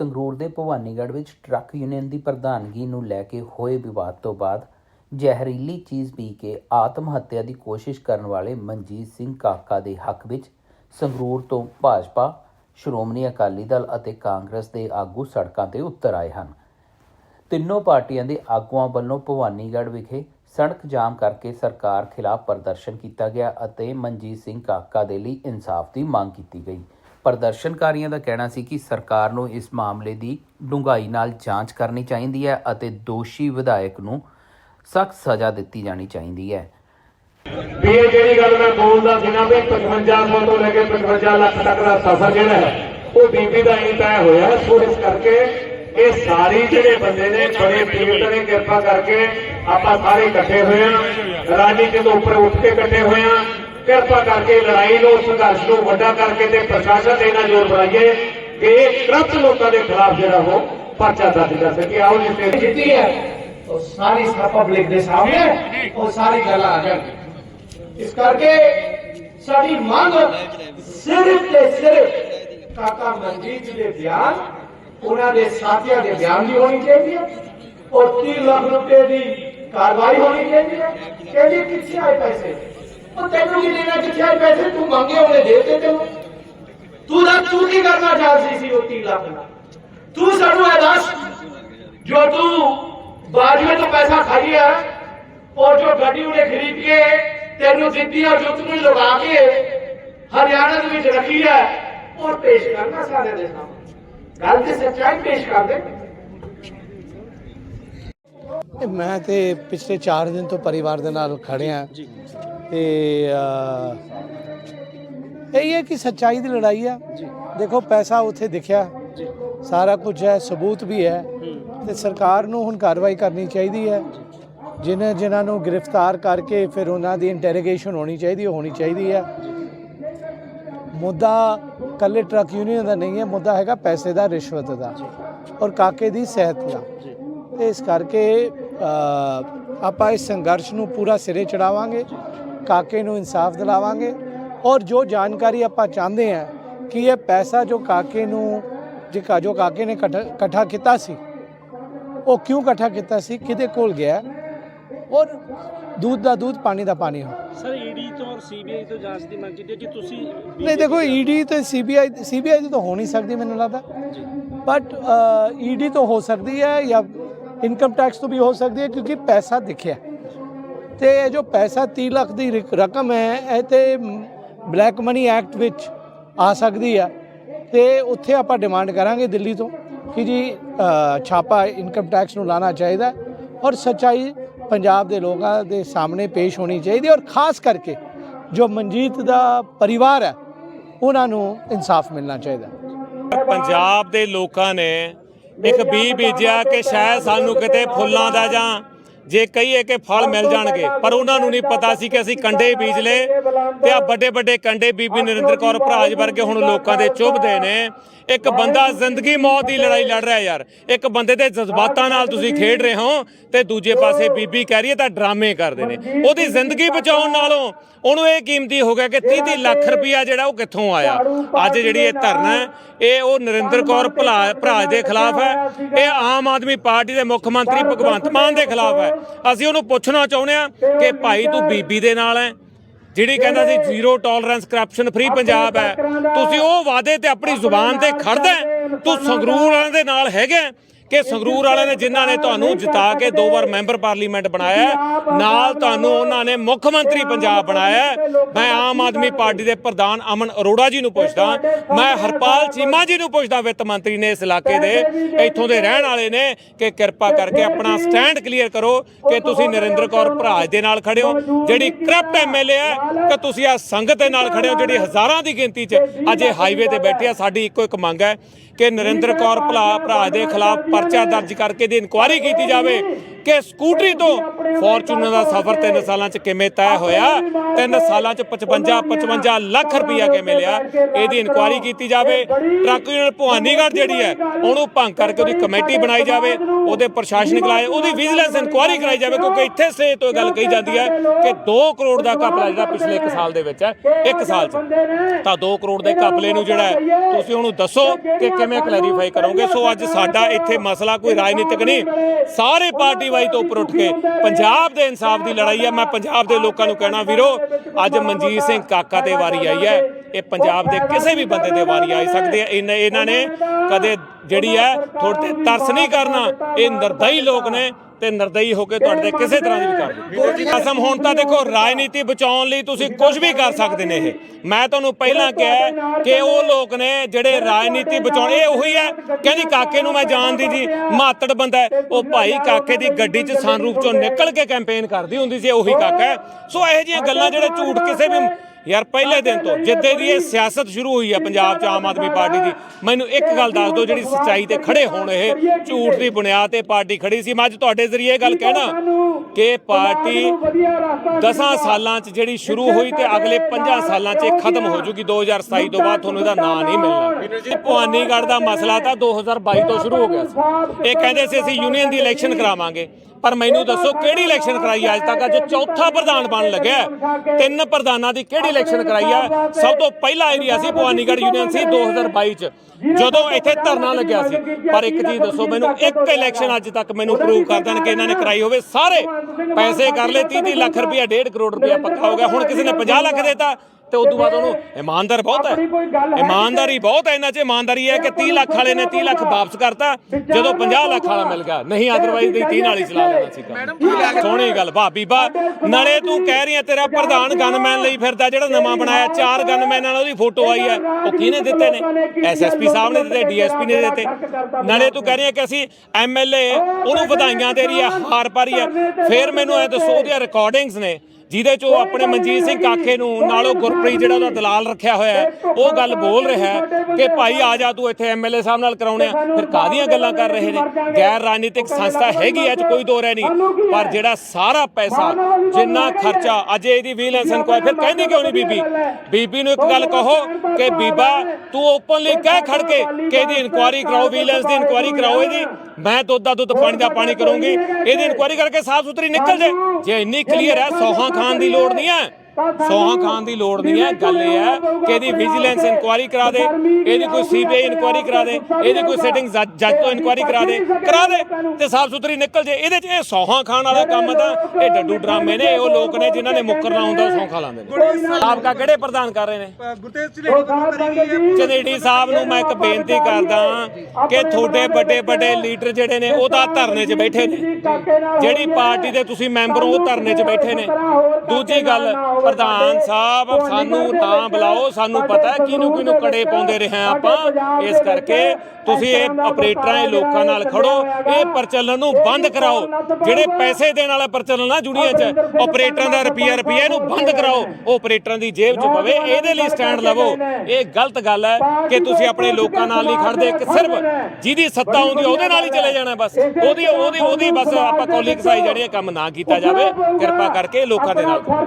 ਸੰਗਰੂਰ ਦੇ ਭਵਾਨੀਗੜ੍ਹ ਵਿੱਚ truck union ਦੀ ਪ੍ਰਧਾਨਗੀ ਨੂੰ ਲੈ ਕੇ ਹੋਏ ਵਿਵਾਦ ਤੋਂ ਬਾਅਦ ਜ਼ਹਿਰੀਲੀ ਚੀਜ਼ ਪੀ ਕੇ ਆਤਮ ਹੱਤਿਆ ਦੀ ਕੋਸ਼ਿਸ਼ ਕਰਨ ਵਾਲੇ ਮਨਜੀਤ ਸਿੰਘ ਕਾਕਾ ਦੇ ਹੱਕ ਵਿੱਚ ਸੰਗਰੂਰ ਤੋਂ ਭਾਜਪਾ, ਸ਼੍ਰੋਮਣੀ ਅਕਾਲੀ ਦਲ ਅਤੇ ਕਾਂਗਰਸ ਦੇ ਆਗੂ ਸੜਕਾਂ ਤੇ ਉਤਰ ਆਏ ਹਨ। ਤਿੰਨੋਂ ਪਾਰਟੀਆਂ ਦੇ ਆਗੂਆਂ ਵੱਲੋਂ ਭਵਾਨੀਗੜ੍ਹ ਵਿਖੇ ਸੜਕ ਜਾਮ ਕਰਕੇ ਸਰਕਾਰ ਖਿਲਾਫ ਪ੍ਰਦਰਸ਼ਨ ਕੀਤਾ ਗਿਆ ਅਤੇ ਮਨਜੀਤ ਸਿੰਘ ਕਾਕਾ ਦੇ ਲਈ ਇਨਸਾਫ ਦੀ ਮੰਗ ਕੀਤੀ ਗਈ। ਪ੍ਰਦਰਸ਼ਨਕਾਰੀਆਂ ਦਾ ਕਹਿਣਾ ਸੀ ਕਿ ਸਰਕਾਰ ਨੂੰ ਇਸ ਮਾਮਲੇ ਦੀ ਡੂੰਘਾਈ ਨਾਲ ਜਾਂਚ ਕਰਨੀ ਚਾਹੀਦੀ ਹੈ ਅਤੇ ਦੋਸ਼ੀ ਵਿਧਾਇਕ ਨੂੰ ਸਖਤ ਸਜ਼ਾ ਦਿੱਤੀ ਜਾਣੀ ਚਾਹੀਦੀ ਹੈ। ਵੀ ਇਹ ਜਿਹੜੀ ਗੱਲ ਮੈਂ ਬੋਲਦਾ ਸੀ ਵੀ 5500 ਤੋਂ ਲੈ ਕੇ 55 ਲੱਖ ਤੱਕ ਦਾ ਸਫ਼ਰ ਜਿਹੜਾ ਹੈ, ਉਹ ਬੀਬੀ ਦਾ ਹੀ ਤੈਅ ਹੋਇਆ ਸੋ ਇਸ ਕਰਕੇ ਇਹ ਸਾਰੀ ਜਿਹੜੇ ਬੰਦੇ ਨੇ, ਬੜੇ ਪੀੜਤ ਨੇ, ਕਿਰਪਾ ਕਰਕੇ ਆਪਾਂ ਸਾਰੇ ਇਕੱਠੇ ਹੋਏ ਆ ਰਾਜਨੀਤੀ ਤੋਂ ਉੱਪਰ ਉੱਠ ਕੇ ਇਕੱਠੇ ਹੋਏ ਆ ਕਿਰਪਾ ਕਰਕੇ ਲੜਾਈ ਨੂੰ, ਸੰਘਰਸ਼ ਨੂੰ ਵੱਡਾ ਕਰਕੇ ਤੇ ਪ੍ਰਸ਼ਾਸਨ ਦੇ ਨਾਲ ਜੋਰ ਬਣਾਈਏ ਕਿ ਇਹ ਕਰਪਟ ਲੋਕਾਂ ਦੇ ਖਿਲਾਫ ਜਿਹੜਾ ਉਹ ਪਰਚਾ ਦਰਜ ਕਰ ਸਕੇ। ਆਓ ਜੀ ਜਿੱਤੀ ਹੈ, ਉਹ ਸਾਰੀ ਪਬਲਿਕ ਦੇ ਸਾਹਮਣੇ ਉਹ ਸਾਰੀ ਗੱਲ ਆ ਜਾਣਗੀ ਇਸ ਕਰਕੇ ਸਾਡੀ ਮੰਗ ਸਿਰਫ ਤੇ ਸਿਰਫ ਕਾਕਾ ਮਨਜੀਤ ਜੀ ਦੇ ਬਿਆਨ, ਉਹਨਾਂ ਦੇ ਸਾਥੀਆਂ ਦੇ ਬਿਆਨ ਦੀ ਹੋਣੀ ਚਾਹੀਦੀ ਹੈ। ਔਰ 3 ਲੱਖ ਰੁਪਏ ਦੀ ਕਾਰਵਾਈ ਹੋਣੀ ਚਾਹੀਦੀ ਹੈ। ਕਹਿੰਦੇ ਕਿੱਥੇ ਆਏ ਪੈਸੇ? ਉਹ ਤੈਨੂੰ ਕੀ ਦੇਣਾ ਕਿੱਥੇ ਆਏ ਪੈਸੇ ਤੂੰ ਮੰਗੇ ਉਹਨੇ ਦੇ ਦਿੱਤੇ ਤੈਨੂੰ। ਤੂੰ ਦਾ ਤੂੰ ਕੀ ਕਰਨਾ ਚਾਹਦੀ ਸੀ ਉਹ 3 ਲੱਖ ਦਾ ਤੂੰ ਸਾਨੂੰ ਇਹ ਦੱਸ ਜੋ ਤੂੰ ਬਾਜਵੇ ਤੋਂ ਪੈਸਾ ਖਾਈ ਹੈ ਔਰ ਜੋ ਗੱਡੀ ਉਹਨੇ ਖਰੀਦ ਕੇ ਤੈਨੂੰ ਦਿੱਤੀ ਹੈ ਜੋ ਤੂੰ ਲਗਾ ਕੇ ਹਰਿਆਣਾ ਦੇ ਵਿੱਚ ਰੱਖੀ ਹੈ ਔਰ ਪੇਸ਼ ਕਰਨਾ ਸਾਰੇ ਦੇ ਸਾਹਮਣੇ। ਗੱਲ ਤੇ ਸੱਚਾਈ ਪੇਸ਼ ਕਰ ਦੇ। ਇਹ ਮੈਂ ਤੇ ਪਿਛਲੇ 4 ਦਿਨ ਤੋਂ ਪਰਿਵਾਰ ਦੇ ਨਾਲ ਖੜਿਆ ਤੇ ਇਹ ਹੈ ਕਿ ਸੱਚਾਈ ਦੀ ਲੜਾਈ ਆ। ਦੇਖੋ ਪੈਸਾ ਉੱਥੇ ਦਿਖਿਆ। ਸਾਰਾ ਕੁਝ ਹੈ ਸਬੂਤ ਵੀ ਹੈ। ਤੇ ਸਰਕਾਰ ਨੂੰ ਹੁਣ ਕਾਰਵਾਈ ਕਰਨੀ ਚਾਹੀਦੀ ਹੈ। ਜਿਨ੍ਹਾਂ ਜਿਨ੍ਹਾਂ ਨੂੰ ਗ੍ਰਿਫਤਾਰ ਕਰਕੇ ਫਿਰ ਉਹਨਾਂ ਦੀ ਇੰਟਰੋਗੇਸ਼ਨ ਹੋਣੀ ਚਾਹੀਦੀ ਹੈ ਹੋਣੀ ਚਾਹੀਦੀ ਹੈ। ਮੁੱਦਾ ਕੱਲੇ ਟਰੱਕ ਯੂਨੀਅਨ ਦਾ ਨਹੀਂ ਹੈ ਮੁੱਦਾ ਹੈਗਾ ਪੈਸੇ ਦਾ ਰਿਸ਼ਵਤ ਦਾ ਔਰ ਕਾਕੇ ਦੀ ਸਿਹਤ ਦਾ। ਤੇ ਇਸ ਕਰਕੇ ਆਪਾਂ ਇਸ ਸੰਘਰਸ਼ ਨੂੰ ਪੂਰਾ ਸਿਰੇ ਚੜਾਵਾਂਗੇ। ਕਾਕੇ ਨੂੰ ਇਨਸਾਫ ਦਿਲਾਵਾਂਗੇ। ਔਰ ਜੋ ਜਾਣਕਾਰੀ ਆਪਾਂ ਚਾਹੁੰਦੇ ਹਾਂ ਕਿ ਇਹ ਪੈਸਾ ਜੋ ਕਾਕੇ ਨੂੰ ਜੋ ਕਾ- ਜੋ ਕਾਕੇ ਨੇ ਇਕੱਠਾ ਕੀਤਾ ਸੀ ਉਹ ਕਿਉਂ ਇਕੱਠਾ ਕੀਤਾ ਸੀ ਕਿਹਦੇ ਕੋਲ ਗਿਆ ਔਰ ਦੁੱਧ ਦਾ ਦੁੱਧ ਪਾਣੀ ਦਾ ਪਾਣੀ ਹੋ। ਸਰ ਈਡੀ ਤੋਂ ਔਰ ਸੀਬੀਆਈ ਤੋਂ ਜਾਂਚ ਦੀ ਮੰਗ ਕੀਤੀ ਕਿ ਤੁਸੀਂ ਨਹੀਂ ਦੇਖੋ ਈਡੀ ਤੇ ਸੀਬੀਆਈ ਸੀਬੀਆਈ ਦੀ ਤਾਂ ਹੋ ਨਹੀਂ ਸਕਦੀ ਮੈਨੂੰ ਲੱਗਦਾ। ਬਟ ਈਡੀ ਤੋਂ ਹੋ ਸਕਦੀ ਹੈ ਜਾਂ ਇਨਕਮ ਟੈਕਸ ਤੋਂ ਵੀ ਹੋ ਸਕਦੀ ਹੈ ਕਿਉਂਕਿ ਪੈਸਾ ਦਿਖਿਆ। ਤੇ ਇਹ ਜੋ ਪੈਸਾ 30 ਲੱਖ ਦੀ ਰਿਕ- ਰਕਮ ਹੈ, ਇਹ ਤੇ ਬਲੈਕ ਮਨੀ ਐਕਟ ਵਿੱਚ ਆ ਸਕਦੀ ਹੈ ਤੇ ਉੱਥੇ ਆਪਾਂ ਡਿਮਾਂਡ ਕਰਾਂਗੇ ਦਿੱਲੀ ਤੋਂ ਕਿ ਜੀ ਛਾਪਾ ਇਨਕਮ ਟੈਕਸ ਨੂੰ ਲਾਣਾ ਚਾਹੀਦਾ ਔਰ ਸੱਚਾਈ ਪੰਜਾਬ ਦੇ ਲੋਕਾਂ ਦੇ ਸਾਹਮਣੇ ਪੇਸ਼ ਹੋਣੀ ਚਾਹੀਦੀ ਔਰ ਖਾਸ ਕਰਕੇ ਜੋ ਮਨਜੀਤ ਦਾ ਪਰਿਵਾਰ ਹੈ, ਉਹਨਾਂ ਨੂੰ ਇਨਸਾਫ ਮਿਲਣਾ ਚਾਹੀਦਾ ਪੰਜਾਬ ਦੇ ਲੋਕਾਂ ਨੇ ਇੱਕ ਬੀ ਬੀਜਿਆ ਕਿ ਸ਼ਾਇਦ ਸਾਨੂੰ ਕਿਤੇ ਫੁੱਲਾਂ ਦਾ ਜਾਂ ਜੇ ਕਹੀਏ ਕਿ ਫਲ ਮਿਲ ਜਾਣਗੇ ਪਰ ਉਹਨਾਂ ਨੂੰ ਨਹੀਂ ਪਤਾ ਸੀ ਕਿ ਅਸੀਂ ਕੰਡੇ ਬੀਜ ਲਏ ਤੇ ਆ ਵੱਡੇ ਵੱਡੇ ਕੰਡੇ ਬੀਬੀ ਨਰਿੰਦਰ ਕੌਰ ਭਰਾਜ ਵਰਗੇ ਹੁਣ ਲੋਕਾਂ ਦੇ ਚੁੱਭਦੇ ਨੇ ਇੱਕ ਬੰਦਾ ਜ਼ਿੰਦਗੀ ਮੌਤ ਦੀ ਲੜਾਈ ਲੜ ਰਿਹਾ ਯਾਰ ਇੱਕ ਬੰਦੇ ਦੇ ਜਜ਼ਬਾਤਾਂ ਨਾਲ ਤੁਸੀਂ ਖੇਡ ਰਹੇ ਹੋ ਤੇ ਦੂਜੇ ਪਾਸੇ ਬੀਬੀ ਕਹਿ ਰਹੀ ਹੈ ਤਾਂ ਡਰਾਮੇ ਕਰਦੇ ਨੇ। ਉਹਦੀ ਜ਼ਿੰਦਗੀ ਬਚਾਉਣ ਨਾਲੋਂ ਉਹਨੂੰ ਇਹ ਕੀਮਤੀ ਹੋ ਗਿਆ ਕਿ 30 30 ਲੱਖ ਰੁਪਇਆ ਜਿਹੜਾ ਉਹ ਕਿੱਥੋਂ ਆਇਆ? ਅੱਜ ਜਿਹੜੀ ਇਹ ਧਰਨਾ ਇਹ ਉਹ ਨਰਿੰਦਰ ਕੌਰ ਭਰਾਜ ਦੇ ਖਿਲਾਫ ਹੈ। ਇਹ ਆਮ ਆਦਮੀ ਪਾਰਟੀ ਦੇ ਮੁੱਖ ਮੰਤਰੀ ਭਗਵੰਤ ਮਾਨ ਦੇ ਖਿਲਾਫ ਹੈ। ਅਸੀਂ ਉਹਨੂੰ ਪੁੱਛਣਾ ਚਾਹੁੰਦੇ ਆ ਕਿ ਭਾਈ ਤੂੰ ਬੀਬੀ ਦੇ ਨਾਲ ਹੈ ਜਿਹੜੀ ਕਹਿੰਦਾ ਸੀ zero tolerance corruption free Punjab ਹੈ ਤੁਸੀਂ ਉਹ ਵਾਅਦੇ ਤੇ ਆਪਣੀ ਜ਼ੁਬਾਨ ਤੇ ਖੜਦਾ ਹੈ? ਤੂੰ ਸੰਗਰੂਰ ਵਾਲਿਆਂ ਦੇ ਨਾਲ ਹੈਗਾ ਹੈ? ਕਿ ਸੰਗਰੂਰ ਵਾਲਿਆਂ ਨੇ ਜਿਨ੍ਹਾਂ ਨੇ ਤੁਹਾਨੂੰ ਜਿਤਾ ਕੇ ਦੋ ਵਾਰ ਮੈਂਬਰ ਪਾਰਲੀਮੈਂਟ ਬਣਾਇਆ ਨਾਲ ਤੁਹਾਨੂੰ ਉਹਨਾਂ ਨੇ ਮੁੱਖ ਮੰਤਰੀ ਪੰਜਾਬ ਬਣਾਇਆ ਮੈਂ ਆਮ ਆਦਮੀ ਪਾਰਟੀ ਦੇ ਪ੍ਰਧਾਨ ਅਮਨ ਅਰੋੜਾ ਜੀ ਨੂੰ ਪੁੱਛਦਾ, ਮੈਂ ਹਰਪਾਲ ਚੀਮਾ ਜੀ ਨੂੰ ਪੁੱਛਦਾ, ਵਿੱਤ ਮੰਤਰੀ ਨੇ ਇਸ ਇਲਾਕੇ ਦੇ, ਇੱਥੋਂ ਦੇ ਰਹਿਣ ਵਾਲੇ ਨੇ, ਕਿ ਕਿਰਪਾ ਕਰਕੇ ਆਪਣਾ ਸਟੈਂਡ ਕਲੀਅਰ ਕਰੋ ਕਿ ਤੁਸੀਂ ਨਰਿੰਦਰ ਕੌਰ ਭਰਾਜ ਦੇ ਨਾਲ ਖੜੇ ਹੋ। ਜਿਹੜੀ ਕਰਪਟ ਐਮਐਲਏ ਹੈ, ਕਿ ਤੁਸੀਂ ਆ ਸੰਗਤ ਦੇ ਨਾਲ ਖੜੇ ਹੋ, ਜਿਹੜੀ ਹਜ਼ਾਰਾਂ ਦੀ ਗਿਣਤੀ 'ਚ ਅੱਜ ਇਹ ਹਾਈਵੇ ਤੇ ਬੈਠੇ ਆ। ਸਾਡੀ ਇੱਕੋ ਇੱਕ ਮੰਗ ਹੈ ਕਿ ਨਰਿੰਦਰ ਕੌਰ ਭਲਾ ਭਰਾਜ ਦੇ ਖਿਲਾਫ ਪਰਚਾ ਦਰਜ ਕਰਕੇ ਦੀ ਇਨਕੁਆਇਰੀ ਕੀਤੀ ਜਾਵੇ। ਕਿ ਸਕੂਟਰੀ ਤੋਂ ਫੋਰਚੂਨਰ ਦਾ ਸਫ਼ਰ 3 ਸਾਲਾਂ 'ਚ ਕਿਵੇਂ ਤੈਅ ਹੋਇਆ? 3 ਸਾਲਾਂ 'ਚ 55 55 ਲੱਖ ਰੁਪਇਆ ਕਿਵੇਂ ਲਿਆ? ਇਹਦੀ ਇਨਕੁਆਇਰੀ ਕੀਤੀ ਜਾਵੇ। ਟਰੱਕ ਯੂਨੀਅਨ ਭਵਾਨੀਗੜ੍ਹ ਜਿਹੜੀ ਹੈ ਉਹਨੂੰ ਭੰਗ ਕਰਕੇ ਉਹਦੀ ਕਮੇਟੀ ਬਣਾਈ ਜਾਵੇ ਉਹਦੇ ਪ੍ਰਸ਼ਾਸਨਿਕ ਲਾਏ ਉਹਦੀ ਵਿਜੀਲੈਂਸ ਇਨਕੁਆਇਰੀ ਕਰਾਈ ਜਾਵੇ ਕਿਉਂਕਿ ਇੱਥੇ ਸੇ ਤੋਂ ਇਹ ਗੱਲ ਕਹੀ ਜਾਂਦੀ ਹੈ ਕਿ 2 ਕਰੋੜ ਦਾ ਘਪਲਾ ਜਿਹੜਾ ਪਿਛਲੇ 1 ਸਾਲ ਦੇ ਵਿੱਚ ਹੈ 1 ਸਾਲ 'ਚ। ਤਾਂ 2 ਕਰੋੜ ਦੇ ਘਪਲੇ ਨੂੰ ਜਿਹੜਾ ਤੁਸੀਂ ਉਹਨੂੰ ਦੱਸੋ ਕਿ ਕਿਵੇਂ ਕਲੈਰੀਫਾਈ ਕਰੋਗੇ? ਸੋ ਅੱਜ ਸਾਡਾ ਇੱਥੇ ਮਸਲਾ ਕੋਈ ਰਾਜਨੀਤਿਕ ਨਹੀਂ। ਸਾਰੇ ਪਾਰਟੀ ਵਾਈ ਤੋਂ ਉੱਪਰ ਉੱਠ ਕੇ ਪੰਜਾਬ ਦੇ ਇਨਸਾਫ ਦੀ ਲੜਾਈ ਹੈ। ਮੈਂ ਪੰਜਾਬ ਦੇ ਲੋਕਾਂ ਨੂੰ ਕਹਿਣਾ ਵੀਰੋ, ਅੱਜ ਮਨਜੀਤ ਸਿੰਘ ਕਾਕਾ ਤੇ ਵਾਰੀ ਆਈ ਹੈ। ਇਹ ਪੰਜਾਬ ਦੇ ਕਿਸੇ ਵੀ ਬੰਦੇ ਦੇ ਵਾਰੀ ਆਈ ਸਕਦੇ ਹੈ। ਇਹਨਾਂ ਨੇ ਕਦੇ ਜਿਹੜੀ ਹੈ ਥੋੜੇ ਤੇ ਤਰਸ ਨਹੀਂ ਕਰਨਾ। ਇਹ ਨਿਰਦਈ ਲੋਕ ਨੇ। ਤੇ ਨਿਰਦਈ ਹੋ ਕੇ ਤੁਹਾਡੇ ਤੇ ਕਿਸੇ ਤਰ੍ਹਾਂ ਦੀ ਵੀ ਕਰਦੇ ਕਸਮ ਹੁਣ ਤਾਂ ਦੇਖੋ ਰਾਜਨੀਤੀ ਬਚਾਉਣ ਲਈ ਤੁਸੀਂ ਕੁਝ ਵੀ ਕਰ ਸਕਦੇ ਨੇ ਇਹ। ਮੈਂ ਤੁਹਾਨੂੰ ਪਹਿਲਾਂ ਕਿਹਾ ਕਿ ਉਹ ਲੋਕ ਨੇ ਜਿਹੜੇ ਰਾਜਨੀਤੀ ਬਚਾਉਣ ਇਹ ਉਹੀ ਹੈ। ਕਹਿੰਦੀ ਕਾਕੇ ਨੂੰ ਮੈਂ ਜਾਣਦੀ ਜੀ ਮਾਤੜ ਬੰਦਾ। ਉਹ ਭਾਈ ਕਾਕੇ ਦੀ ਗੱਡੀ 'ਚ ਸਨਰੂਪ 'ਚੋਂ ਨਿਕਲ ਕੇ ਕੈਂਪੇਨ ਕਰਦੀ ਹੁੰਦੀ ਸੀ ਉਹੀ ਕਾਕਾ। ਸੋ ਇਹੋ ਜਿਹੀਆਂ ਗੱਲਾਂ ਜਿਹੜੇ ਝੂਠ ਕਿਸੇ ਵੀ ਯਾਰ ਪਹਿਲੇ ਦਿਨ ਤੋਂ ਜਿੱਦੇ ਦੀ ਇਹ ਸਿਆਸਤ ਸ਼ੁਰੂ ਹੋਈ ਹੈ ਪੰਜਾਬ 'ਚ ਆਮ ਆਦਮੀ ਪਾਰਟੀ ਦੀ ਮੈਨੂੰ ਇੱਕ ਗੱਲ ਦੱਸ ਦਿਓ ਜਿਹੜੀ ਸੱਚਾਈ ਤੇ ਖੜੇ ਹੋਣ ਇਹ ਝੂਠ ਦੀ ਬੁਨਿਆਦ ਤੇ ਪਾਰਟੀ ਖੜੀ ਸੀ। ਮੈਂ ਅੱਜ ਤੁਹਾਡੇ ਜ਼ਰੀਏ ਇਹ ਗੱਲ ਕਹਿਣਾ ਕਿ ਪਾਰਟੀ 10 ਸਾਲਾਂ 'ਚ ਜਿਹੜੀ ਸ਼ੁਰੂ ਹੋਈ ਤੇ ਅਗਲੇ 5 ਸਾਲਾਂ 'ਚ ਇਹ ਖਤਮ ਹੋ ਜੂਗੀ। 2027 ਤੋਂ ਬਾਅਦ ਤੁਹਾਨੂੰ ਇਹਦਾ ਨਾਂ ਨਹੀਂ ਮਿਲਣਾ। ਭਵਾਨੀਗੜ੍ਹ ਦਾ ਮਸਲਾ ਤਾਂ 2022 ਤੋਂ ਸ਼ੁਰੂ ਹੋ ਗਿਆ ਸੀ। ਇਹ ਕਹਿੰਦੇ ਸੀ ਅਸੀਂ ਯੂਨੀਅਨ ਦੀ ਇਲੈਕਸ਼ਨ ਕਰਾਵਾਂਗੇ। ਪਰ ਮੈਨੂੰ ਦੱਸੋ ਕਿਹੜੀ ਇਲੈਕਸ਼ਨ ਕਰਾਈ ਅੱਜ ਤੱਕ ਅੱਜ ਚੌਥਾ ਪ੍ਰਧਾਨ ਬਣ ਲੱਗਿਆ। ਤਿੰਨ ਪ੍ਰਧਾਨਾਂ ਦੀ ਕਿਹੜੀ ਇਲੈਕਸ਼ਨ ਕਰਾਈ ਆ। ਸਭ ਤੋਂ ਪਹਿਲਾ ਏਰੀਆ ਸੀ ਭਵਾਨੀਗੜ੍ਹ ਯੂਨੀਅਨ ਸੀ 2022 ਚ। ਜਦੋਂ ਇੱਥੇ ਧਰਨਾ ਲੱਗਿਆ ਸੀ। ਪਰ ਇੱਕ ਚੀਜ਼ ਦੱਸੋ ਮੈਨੂੰ, ਇੱਕ ਇਲੈਕਸ਼ਨ ਅੱਜ ਤੱਕ ਮੈਨੂੰ ਪ੍ਰੂਵ ਕਰ ਦੇਣ ਕਿ ਇਹਨਾਂ ਨੇ ਕਰਾਈ ਹੋਵੇ। ਸਾਰੇ ਪੈਸੇ ਕਰ ਲਏ 30 ਲੱਖ ਰੁਪਇਆ 1.5 ਕਰੋੜ ਰੁਪਇਆ ਪੱਕਾ ਹੋ ਗਿਆ। ਹੁਣ ਕਿਸੇ ਨੇ 50 ਲੱਖ ਦੇਤਾ ਤੇ ਉਦੋਂ ਬਾਅਦ ਉਹਨੂੰ ਇਮਾਨਦਾਰ ਬਹੁਤ ਹੈ। ਇਮਾਨਦਾਰੀ ਬਹੁਤ ਹੈ ਇਹਨਾਂ 'ਚ। ਇਮਾਨਦਾਰੀ ਹੈ ਕਿ 30 ਲੱਖ ਵਾਲੇ ਨੇ 30 ਲੱਖ ਵਾਪਸ ਕਰਤਾ ਜਦੋਂ 50 ਲੱਖ ਵਾਲਾ ਮਿਲ ਗਿਆ। ਨਹੀਂ ਅਦਰਵਾਈਜ਼ ਦੀ 30 ਨਾਲ ਹੀ ਚਲਾ ਲੈਣਾ ਸੀ ਕੰਮ। ਸੋਹਣੀ ਗੱਲ ਬੀਬਾ ਨਾਲੇ ਤੂੰ ਕਹਿ ਰਹੀ ਹੈ ਤੇਰਾ ਪ੍ਰਧਾਨ ਗਨਮੈਨ ਲਈ ਫਿਰਦਾ ਜਿਹੜਾ ਨਵਾਂ ਬਣਾਇਆ ਚਾਰ ਗਨਮੈਨ ਨਾਲ ਉਹਦੀ ਫੋਟੋ ਆਈ ਹੈ। ਉਹ ਕਿਹਨੇ ਦਿੱਤੇ ਨੇ? ਐਸਐਸਪੀ ਸਾਹਿਬ ਨੇ ਦਿੱਤੇ ਡੀਐਸਪੀ ਨੇ ਦਿੱਤੇ। ਨਾਲੇ ਤੂੰ ਕਹਿ ਰਹੀ ਹੈ ਕਿ ਅਸੀਂ ਐਮਐਲਏ ਉਹਨੂੰ ਵਧਾਈਆਂ ਦੇ ਰਹੀ ਹੈ ਹਾਰ ਪਾ ਰਹੀ ਹੈ। ਫਿਰ ਮੈਨੂੰ ਇਹ ਦੱਸੋ ਉਹਦੀਆਂ ਰਿਕਾਰਡਿੰਗਸ ਨੇ। ਜਿਹਦੇ ਚ ਉਹ ਆਪਣੇ ਮਨਜੀਤ ਸਿੰਘ ਕਾਕੇ ਨੂੰ ਨਾਲੋਂ ਗੁਰਪ੍ਰੀਤ ਜਿਹੜਾ ਉਹਦਾ ਦਲਾਲ ਰੱਖਿਆ ਹੋਇਆ ਹੈ ਉਹ ਗੱਲ ਬੋਲ ਰਿਹਾ ਕਿ ਭਾਈ ਆ ਜਾ ਤੂੰ ਇੱਥੇ ਐਮਐਲਏ ਸਾਹਿਬ ਨਾਲ ਕਰਾਉਣੇ ਆ ਫਿਰ ਕਾਦੀਆਂ ਗੱਲਾਂ ਕਰ ਰਹੇ ਨੇ ਗੈਰ ਰਾਜਨੀਤਿਕ ਸੰਸਥਾ ਹੈਗੀ ਚ ਕੋਈ ਦੋ ਰਹਿ ਨਹੀਂ ਪਰ ਜਿਹੜਾ ਸਾਰਾ ਪੈਸਾ ਜਿੰਨਾ ਖਰਚਾ ਅੱਜ ਇਹਦੀ ਵਿਜੀਲੈਂਸ ਇਨਕੁਆਇਰੀ ਫਿਰ ਕਹਿੰਦੀ ਕਿਉਂ ਨਹੀਂ ਬੀਬੀ ਬੀਬੀ ਨੂੰ ਇੱਕ ਗੱਲ ਕਹੋ ਕਿ ਬੀਬਾ ਤੂੰ ਓਪਨਲੀ ਕਹਿ ਖੜ ਕੇ ਕਿ ਇਹਦੀ ਇਨਕੁਆਇਰੀ ਕਰਾਓ ਵਿਜੀਲੈਂਸ ਦੀ ਇਨਕੁਆਇਰੀ ਕਰਾਓ ਇਹਦੀ ਮੈਂ ਦੁੱਧ ਦਾ ਦੁੱਧ ਪਾਣੀ ਦਾ ਪਾਣੀ ਕਰੂੰਗੀ ਇਹਦੀ ਇਨਕੁਆਇਰੀ ਕਰਕੇ ਸਾਫ਼ ਸੁਥਰੀ ਨਿਕਲ ਜੇ ਜੇ ਇੰਨੀ ਕਲੀਅਰ ਹੈ ਸੌਹਾਂ ਖਾਨ ਦੀ ਲੋੜ ਨਹੀਂ ਹੈ। ਸੌਹਾਂ ਖਾਨ ਦੀ ਲੋੜ ਨਹੀਂ ਹੈ। ਗੱਲ ਇਹ ਹੈ ਕਿ ਇਹਦੀ ਵਿਜੀਲੈਂਸ ਇਨਕੁਆਇਰੀ ਕਰਾ ਦੇ। ਇਹਦੀ ਕੋਈ ਸੀਬੀਆਈ ਇਨਕੁਆਇਰੀ ਕਰਾ ਦੇ। ਇਹਦੀ ਕੋਈ ਸਿਟਿੰਗ ਜੱਜ ਤੋਂ ਇਨਕੁਆਇਰੀ ਕਰਾ ਦੇ। ਕਰਾ ਦੇ ਤੇ ਸਾਫ਼ ਸੁਥਰੀ ਨਿਕਲ ਜੇ। ਇਹਦੇ 'ਚ ਇਹ ਸੌਹਾਂ ਖਾਨ ਵਾਲਾ ਕੰਮ ਤਾਂ ਇਹ ਡੱਡੂ ਡਰਾਮੇ ਨੇ ਉਹ ਲੋਕ ਨੇ ਜਿਨ੍ਹਾਂ ਨੇ ਮੁੱਕਰਨਾ ਹੁੰਦਾ ਸੌਂਖਾ ਲਾਉਂਦੇ ਨੇ ਸਾਬਕਾ ਕਿਹੜੇ ਪ੍ਰਧਾਨ ਕਰ ਰਹੇ ਨੇ? ਚਨੇੜੀ ਸਾਹਿਬ ਨੂੰ ਮੈਂ ਇੱਕ ਬੇਨਤੀ ਕਰਦਾ ਕਿ ਤੁਹਾਡੇ ਵੱਡੇ ਵੱਡੇ ਲੀਡਰ ਜਿਹੜੇ ਨੇ ਉਹ ਤਾਂ ਧਰਨੇ 'ਚ ਬੈਠੇ ਨੇ। ਜਿਹੜੀ ਪਾਰਟੀ ਦੇ ਤੁਸੀਂ ਮੈਂਬਰ ਹੋ ਉਹ ਧਰਨੇ 'ਚ ਬੈਠੇ ਨੇ। ਦੂਜੀ ਗੱਲ ਪ੍ਰਧਾਨ ਸਾਹਿਬ ਸਾਨੂੰ ਨਾ ਬੁਲਾਓ ਸਾਨੂੰ ਪਤਾ ਹੈ ਕਿਹਨੂੰ ਕਿਹਨੂੰ ਕੜੇ ਪਾਉਂਦੇ ਰਹੇ ਆਪਾਂ। ਇਸ ਕਰਕੇ ਤੁਸੀਂ ਇਹ ਆਪਰੇਟਰਾਂ ਇਹ ਲੋਕਾਂ ਨਾਲ ਖੜੋ ਇਹ ਪ੍ਰਚਲਨ ਨੂੰ ਬੰਦ ਕਰਾਓ। ਜਿਹੜੇ ਪੈਸੇ ਦੇਣ ਵਾਲਾ ਪ੍ਰਚਲਨ ਆ ਜੁੜੀਆਂ 'ਚ ਆਪਰੇਟਰਾਂ ਦਾ ਰੁਪਈਆ ਰੁਪਈਆ ਇਹਨੂੰ ਬੰਦ ਕਰਾਓ ਉਹ ਆਪਰੇਟਰਾਂ ਦੀ ਜੇਬ 'ਚ ਪਵੇ ਇਹਦੇ ਲਈ ਸਟੈਂਡ ਲਵੋ। ਇਹ ਗਲਤ ਗੱਲ ਹੈ ਕਿ ਤੁਸੀਂ ਆਪਣੇ ਲੋਕਾਂ ਨਾਲ ਨਹੀਂ ਖੜਦੇ ਇੱਕ ਸਿਰਫ ਜਿਹਦੀ ਸੱਤਾ ਆਉਂਦੀ ਉਹਦੇ ਨਾਲ ਹੀ ਚਲੇ ਜਾਣਾ ਬਸ। ਉਹਦੀ ਉਹਦੀ ਉਹਦੀ ਬਸ ਆਪਾਂ ਕੋਲੀ ਕਸਾਈ ਜਿਹੜੀ ਕੰਮ ਨਾ ਕੀਤਾ ਜਾਵੇ ਕਿਰਪਾ ਕਰਕੇ ਲੋਕਾਂ ਦੇ ਨਾਲ